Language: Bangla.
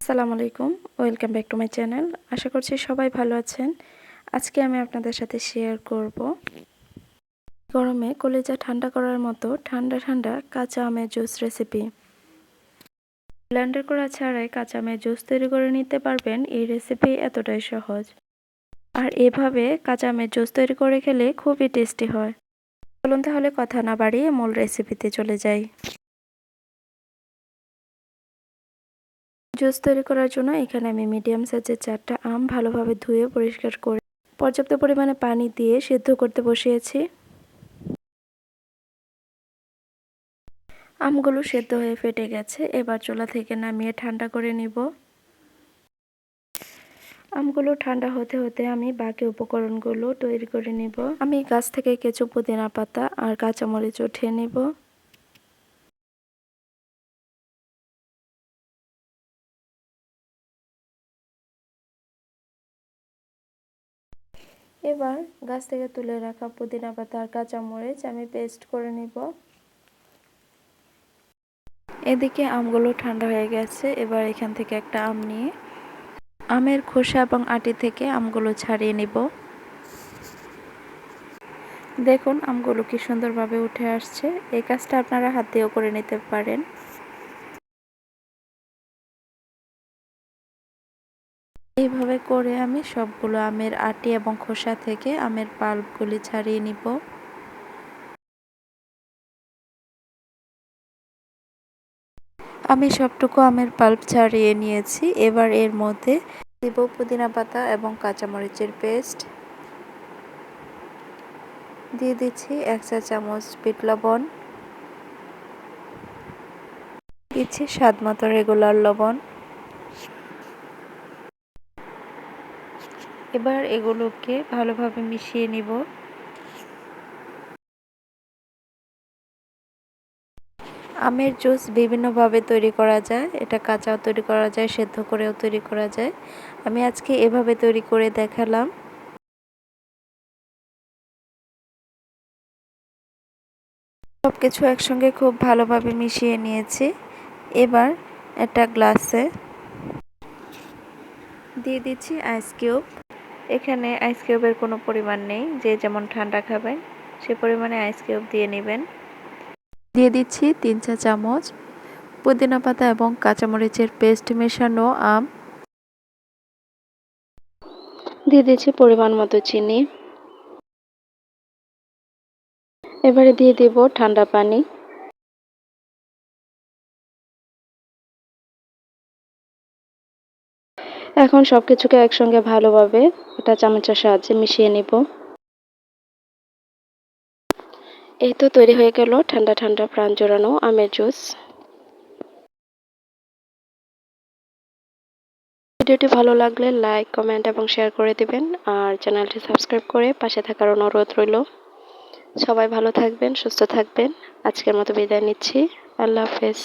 আসসালামু আলাইকুম, welcome back to my channel. আশা করছি সবাই ভালো আছেন। আজকে আমি আপনাদের সাথে শেয়ার করব। গরমে কলিজা ঠান্ডা করার মতো ঠান্ডা ঠান্ডা কাঁচা আমের জুস রেসিপি ব্লেন্ডার করা ছাড়াই কাঁচা আমের জুস তৈরি করে নিতে পারবেন। এই রেসিপি এতটাই সহজ। আর এভাবে কাঁচা আমের জুস তৈরি করে খেলে খুবই টেস্টি হয়। চলুন তাহলে কথা না বাড়িয়ে মূল রেসিপিতে চলে যাই। জুস তৈরি করার জন্য এখানে আমি মিডিয়াম সাইজের চারটা আম ভালোভাবে ধুয়ে পরিষ্কার করে পর্যাপ্ত পরিমাণে পানি দিয়ে সিদ্ধ করতে বসিয়েছি। আমগুলো সেদ্ধ হয়ে ফেটে গেছে, এবার চুলা থেকে নামিয়ে ঠান্ডা করে নিব। আমগুলো ঠান্ডা হতে হতে আমি বাকি উপকরণগুলো তৈরি করে নিব। আমি গাছ থেকে কেঁচো পুদিনা পাতা আর কাঁচামরিচ উঠিয়ে নিব। এবার গাছ থেকে তুলে রাখা পুদিনা পাতা আর কাঁচামরিচ আমি পেস্ট করে নিব। এদিকে আমগুলো ঠান্ডা হয়ে গেছে, এবার এখান থেকে একটা আম নিয়ে আমের খোসা এবং আটি থেকে আমগুলো ছাড়িয়ে নিব। দেখুন, আমগুলো কি সুন্দরভাবে উঠে আসছে। এই কাজটা আপনারা হাত দিয়েও করে নিতে পারেন। এইভাবে করে আমি সবগুলো আমের আটি এবং খোসা থেকে আমের পাল্পগুলি ছাড়িয়ে নিব। আমি সবটুকু আমের পাল্প ছাড়িয়ে নিয়েছি। এবার এর মধ্যে দিব পুদিনা পাতা এবং কাঁচামরিচের পেস্ট। দিয়ে দিচ্ছি এক চা চামচ বিট লবণ। দিচ্ছি স্বাদ মতো রেগুলার লবণ। এবার এগুলোকে ভালোভাবে মিশিয়ে নিব। আমের জুস বিভিন্নভাবে তৈরি করা যায়। এটা কাঁচাও তৈরি করা যায়, সেদ্ধ করেও তৈরি করা যায়। আমি আজকে এভাবে তৈরি করে দেখালাম। সব কিছু একসঙ্গে খুব ভালোভাবে মিশিয়ে নিয়েছি। এবার একটা গ্লাসে দিয়ে দিচ্ছি আইস কিউব। এখানে আইস কিউবের কোনো পরিমাণ নেই। যে যেমন ঠান্ডা খাবেন সে পরিমাণে আইস কিউব দিয়ে নেবেন। দিয়ে দিচ্ছি তিন চা চামচ পুদিনা পাতা এবং কাঁচামরিচের পেস্ট মেশানো আম। দিয়ে দিচ্ছি পরিমাণ মতো চিনি। এবারে দিয়ে দেব ঠান্ডা পানি। এখন সব কিছুকে একসঙ্গে ভালোভাবে এটা চামচের সাহায্যে মিশিয়ে নিব। এই তো তৈরি হয়ে গেল ঠান্ডা ঠান্ডা প্রাণ জোড়ানো আমের জুস। ভিডিওটি ভালো লাগলে লাইক, কমেন্ট এবং শেয়ার করে দিবেন আর চ্যানেলটি সাবস্ক্রাইব করে পাশে থাকার অনুরোধ রইল। সবাই ভালো থাকবেন, সুস্থ থাকবেন। আজকের মতো বিদায় নিচ্ছি। আল্লাহ হাফেজ।